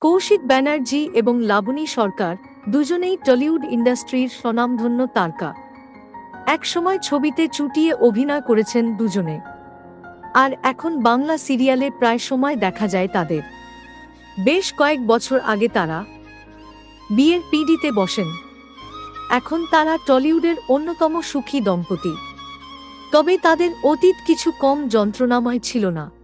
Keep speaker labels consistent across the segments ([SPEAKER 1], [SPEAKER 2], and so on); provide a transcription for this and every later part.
[SPEAKER 1] কৌশিক ব্যানার্জি এবং লাবণী সরকার দুজনেই টলিউড ইন্ডাস্ট্রির স্বনামধন্য তারকা। একসময় ছবিতে চুটিয়ে অভিনয় করেছেন দুজনে। আর এখন বাংলা সিরিয়ালে প্রায় সময় দেখা যায় তাদের। বেশ কয়েক বছর আগে তারা বিয়ের পিডিতে বসেন। এখন তারা টলিউডের অন্যতম সুখী দম্পতি। তবে তাদের অতীত কিছু কম যন্ত্রণাময় ছিল না।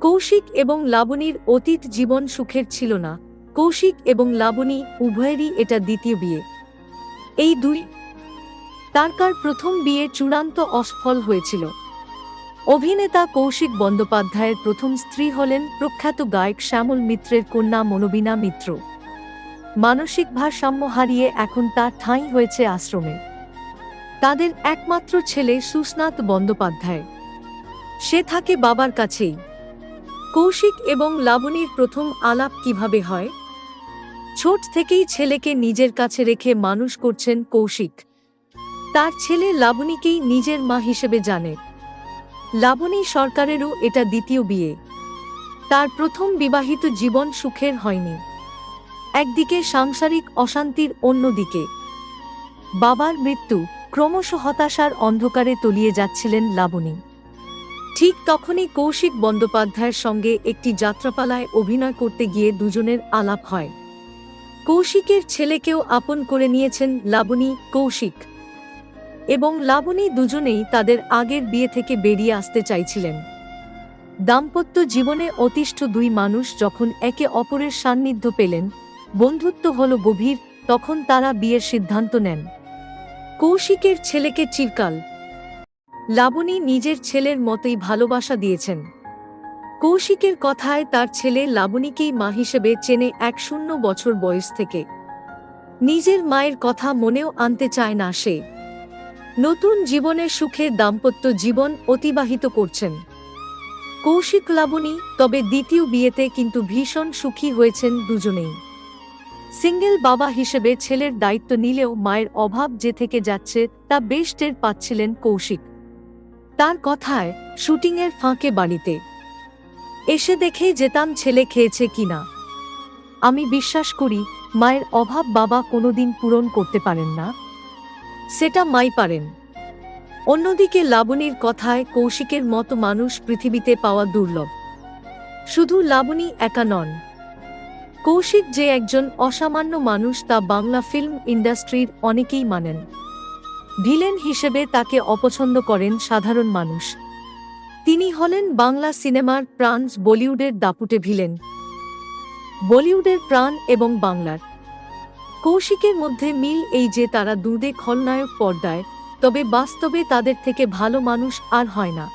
[SPEAKER 1] কৌশিক এবং লাবণীর অতীত জীবন সুখের ছিল না। কৌশিক এবং লাবণী উভয়েরই এটা দ্বিতীয় বিয়ে। এই দুই তারকার প্রথম বিয়ে চূড়ান্ত অসফল হয়েছিল। অভিনেতা কৌশিক বন্দ্যোপাধ্যায়ের প্রথম স্ত্রী হলেন প্রখ্যাত গায়ক শ্যামল মিত্রের কন্যা মনোবিনা মিত্র। মানসিক ভারসাম্য হারিয়ে এখন তার ঠাঁই হয়েছে আশ্রমে। তাদের একমাত্র ছেলে সুস্নাত বন্দ্যোপাধ্যায়। সে থাকে বাবার কাছেই। কৌশিক এবং লাবণীর প্রথম আলাপ কীভাবে হয়? ছোট থেকেই ছেলেকে নিজের কাছে রেখে মানুষ করছেন কৌশিক। তার ছেলে লাবণীকেই নিজের মা হিসেবে জানে। লাবণী সরকারেরও এটা দ্বিতীয় বিয়ে। তার প্রথম বিবাহিত জীবন সুখের হয়নি। একদিকে সাংসারিক অশান্তির অন্যদিকে। বাবার মৃত্যু ক্রমশ হতাশার অন্ধকারে তলিয়ে যাচ্ছিলেন লাবণী। ঠিক তখনই কৌশিক বন্দ্যোপাধ্যায়ের সঙ্গে একটি যাত্রাপালায় অভিনয় করতে গিয়ে দুজনের আলাপ হয়। কৌশিকের ছেলেকেও আপন করে নিয়েছেন লাবণী, কৌশিক। এবং লাবণী দুজনেই তাদের আগের বিয়ে থেকে বেরিয়ে আসতে চাইছিলেন। দাম্পত্য জীবনে অতিষ্ঠ দুই মানুষ যখন একে অপরের সান্নিধ্য পেলেন, বন্ধুত্ব হল গভীর, তখন তারা বিয়ের সিদ্ধান্ত নেন। কৌশিকের ছেলেকে চিরকাল লাবণী নিজের ছেলের মতোই ভালোবাসা দিয়েছেন। কৌশিকের কথায় তার ছেলে লাবণীকেই মা হিসেবে চেনে এক শূন্য বছর বয়স থেকে। নিজের মায়ের কথা মনেও আনতে চায় না সে। নতুন জীবনের সুখে দাম্পত্য জীবন অতিবাহিত করছেন। কৌশিক লাবণী তবে দ্বিতীয় বিয়েতে কিন্তু ভীষণ সুখী হয়েছেন দুজনেই। সিঙ্গেল বাবা হিসেবে ছেলের দায়িত্ব নিলেও মায়ের অভাব যে থেকে যাচ্ছে তা বেশ টের পাচ্ছিলেন কৌশিক। তার কথায় শুটিংয়ের ফাঁকে বাড়িতে। এসে দেখে যেতাম ছেলে খেয়েছে কিনা। আমি বিশ্বাস করি, মায়ের অভাব বাবা কোনোদিন পূরণ করতে পারেন না। সেটা মাই পারেন। অন্যদিকে লাবণীর কথায় কৌশিকের মতো মানুষ পৃথিবীতে পাওয়া দুর্লভ। শুধু লাবণী একা নন। কৌশিক যে একজন অসামান্য মানুষ তা বাংলা ফিল্ম ইন্ডাস্ট্রির অনেকেই মানেন। ভিলেন হিসেবে তাকে অপছন্দ করেন সাধারণ মানুষ। তিনি হলেন বাংলা সিনেমার প্রাণ বলিউডের দাপুটে ভিলেন। বলিউডের প্রাণ এবং বাংলার কৌশিকের মধ্যে মিল এই যে তারা দুদে খলনায়ক পর্দায়, তবে বাস্তবে তাদের থেকে ভালো মানুষ আর হয় না।